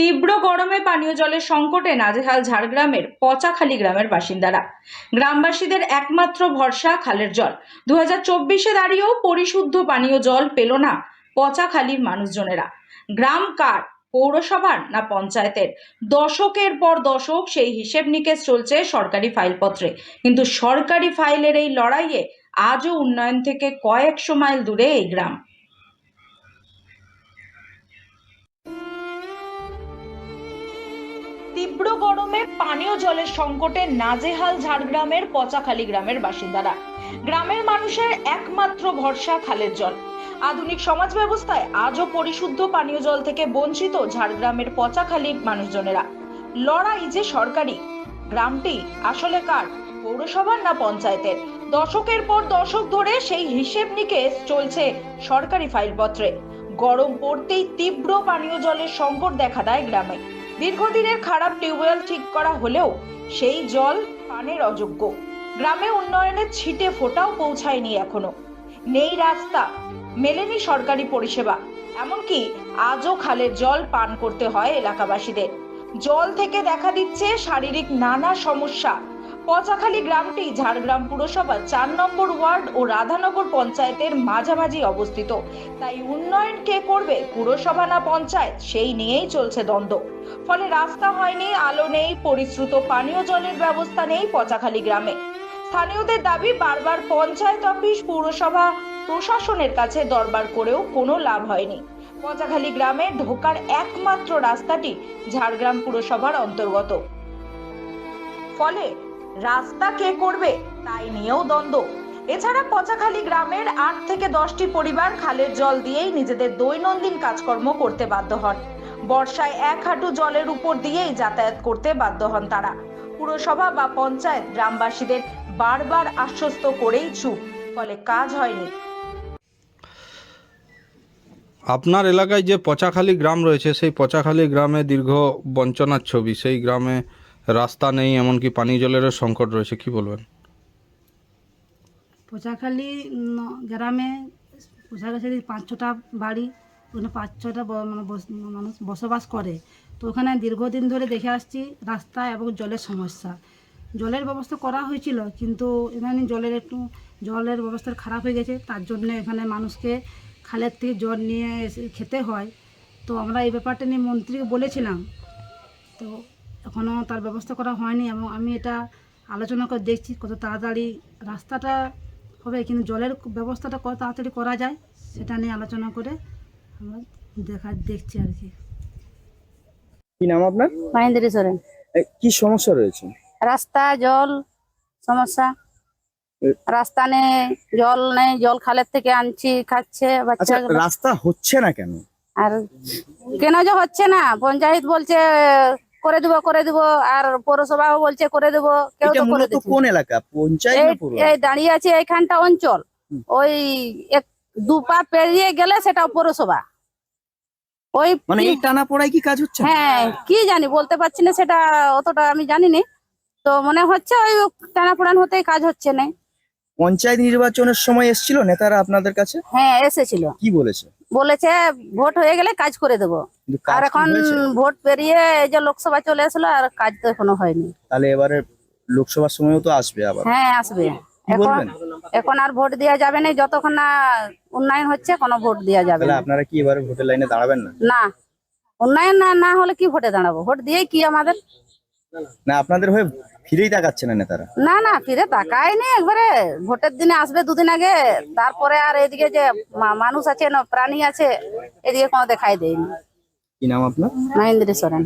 তীব্র গরমে পানীয় জলের সংকটে নাজেহাল ঝাড়গ্রামের পচাখালী গ্রামের বাসিন্দারা। গ্রামবাসীদের একমাত্র ভরসা খালের জল। দু হাজার চব্বিশে দাঁড়িয়েও পরিশুদ্ধ পানীয় জল পেল না পচাখালীর মানুষজনেরা। গ্রাম কার, পৌরসভার না পঞ্চায়েতের? দশকের পর দশক সেই হিসেব নিকেশ চলছে সরকারি ফাইলপত্রে। কিন্তু সরকারি ফাইলের এই লড়াইয়ে আজও উন্নয়ন থেকে কয়েকশো মাইল দূরে এই গ্রাম। তীব্র গরমে পানীয় জলের সংকটে নাজেহাল ঝাড়গ্রামের পচাখালী গ্রামের বাসিন্দারা। গ্রামের মানুষের একমাত্র ভরসা খালের জল। আধুনিক সমাজ ব্যবস্থায় আজও পরিশুদ্ধ পানীয় জল থেকে বঞ্চিত ঝাড়গ্রামের পচাখালীর মানুষজনেরা। লড়াই যে সরকারি, গ্রামটি আসলে কার? পৌরসভার না পঞ্চায়েতের? দশকের পর দশক ধরে সেই হিসেব নিকেশ চলছে সরকারি ফাইলপত্রে। গরম পড়তেই তীব্র পানীয় জলের সংকট দেখা দেয় গ্রামে। দীর্ঘদিনের খারাপ টিউবওয়েল ঠিক করা হলেও সেই জল পানের অযোগ্য। গ্রামে উন্নয়নের ছিটে ফোটাও পৌঁছায়নি এখনও। নেই রাস্তা, মেলেনি সরকারি পরিষেবা। এমনকি আজও খালের জল পান করতে হয় এলাকাবাসীদের। জল থেকে দেখা দিচ্ছে শারীরিক নানা সমস্যা। পচাখালী গ্রামটি ঝাড়গ্রাম পুরসভা চার নম্বর ওয়ার্ড ও রাধানগর পঞ্চায়েতের মাঝামাঝি অবস্থিত। তাই উন্নয়ন কে করবে পুরসভা না পঞ্চায়েত, সেই নিয়েই চলছে দ্বন্দ্ব। ফলে রাস্তা হয়নি, আলো নেই, পরিশ্রুত পানীয় জলের ব্যবস্থা নেই পচাখালী গ্রামে। স্থানীয়দের দাবি, বারবার পঞ্চায়েত অফিস, পুরসভা প্রশাসনের কাছে দরবার করেও কোনো লাভ হয়নি। পচাখালী গ্রামে ঢোকার একমাত্র রাস্তাটি ঝাড়গ্রাম পুরসভার অন্তর্গত। ফলে রাস্তা কে করবে তাই নিয়েও দ্বন্দ্ব। এছাড়া পচাখালী গ্রামের আট থেকে দশটি পরিবার খালের জল দিয়েই নিজেদের দৈনন্দিন কাজকর্ম করতে বাধ্য হন। বর্ষায় এক হাঁটু জলের উপর দিয়েই যাতায়াত করতে বাধ্য হন তারা। পুরসভা বা পঞ্চায়েত গ্রামবাসীদের বারবার আশ্বস্ত করেই চুপ, ফলে কাজ হয়নি। আপনার এলাকায় যে পচাখালী গ্রাম রয়েছে, সেই পচাখালী গ্রামে দীর্ঘ বঞ্চনার ছবি। সেই গ্রামে রাস্তা নেই, এমনকি পানীয় জলেরও সংকট রয়েছে, কি বলবেন? পোচাখালী গ্রামে পোচাখালী পাঁচ ছটা বাড়ি, ওখানে পাঁচ ছটা মানে মানুষ বসবাস করে। তো ওখানে দীর্ঘদিন ধরে দেখে আসছি রাস্তা এবং জলের সমস্যা। জলের ব্যবস্থা করা হয়েছিল, কিন্তু এখানে জলের একটু, জলের ব্যবস্থা খারাপ হয়ে গেছে, তার জন্য এখানে মানুষকে খালের থেকে জল নিয়ে খেতে হয়। তো আমরা এই ব্যাপারটা নিয়ে মন্ত্রীকে বলেছিলাম। তো এখনও তার ব্যবস্থা করা হয়নি এবং আমি এটা আলোচনা করে দেখছি কত তাড়াতাড়ি রাস্তাটা হবে কিন্তু জলের ব্যবস্থাটা কত তাড়াতাড়ি করা যায় সেটা নিয়ে আলোচনা করে আমরা দেখা দেখছি আর কি। কি নাম আপনার? মহেন্দ্র সোরেন। কি সমস্যা রয়েছে? রাস্তা জল সমস্যা। রাস্তা নেই জল নেই জল খালের থেকে আনছি খাচ্ছে আচ্ছা বাচ্চা রাস্তা হচ্ছে না কেন? আর কেন যে হচ্ছে না? পঞ্চায়েত বলছে করে দিব করে দিব। আর পৌরসভাও বলছে করে দিব কেউ তো করে কোন এলাকা? পঞ্চায়েত এই দাঁড়িয়ে আছে এইখানটা অঞ্চল। ওই এক দু পা পেরিয়ে গেলে সেটা পৌরসভা। ওই মানে এই টানা পড়ায় কি কাজ হচ্ছে? হ্যাঁ কি জানি বলতে পারছি না সেটা অতটা আমি জানি না তো মনে হচ্ছে ওই টানা টানাপোড়ান হতেই কাজ হচ্ছে না। পঞ্চায়েত নির্বাচনের সময় এসেছিল নেতারা আপনাদের কাছে? হ্যাঁ এসেছিল। কি বলেছে? বলেছে ভোট হয়ে গেলে কাজ করে দেবো। আর এখন ভোট পেরিয়ে এই যে লোকসভা চলে আসলো আর কাজ তো এখনও হয়নি। তাহলে এবারে লোকসভার সময়ও তো আসবে আবার। হ্যাঁ আসবে। এখন এখন আর ভোট দেওয়া যাবে না যতক্ষণ না উন্নয়ন হচ্ছে কোনো ভোট দেওয়া যাবে না। আপনারা কি এবারে ভোটের লাইনে দাঁড়াবেন না? না উন্নয়ন না না হলে কি ভোটে দাঁড়াবো? ভোট দিয়ে কি আমাদের? না আপনাদের হয়ে ফিরেই তাকাচ্ছে না নেতারা? না না ফিরে একবারে। ভোটের দিনে আসবে দুদিন আগে তারপরে আর এদিকে যে মানুষ আছে না প্রাণী আছে এদিকে কোনো দেখাই দেয়নি। কি নাম আপনার? মহেন্দ্র সোরেন।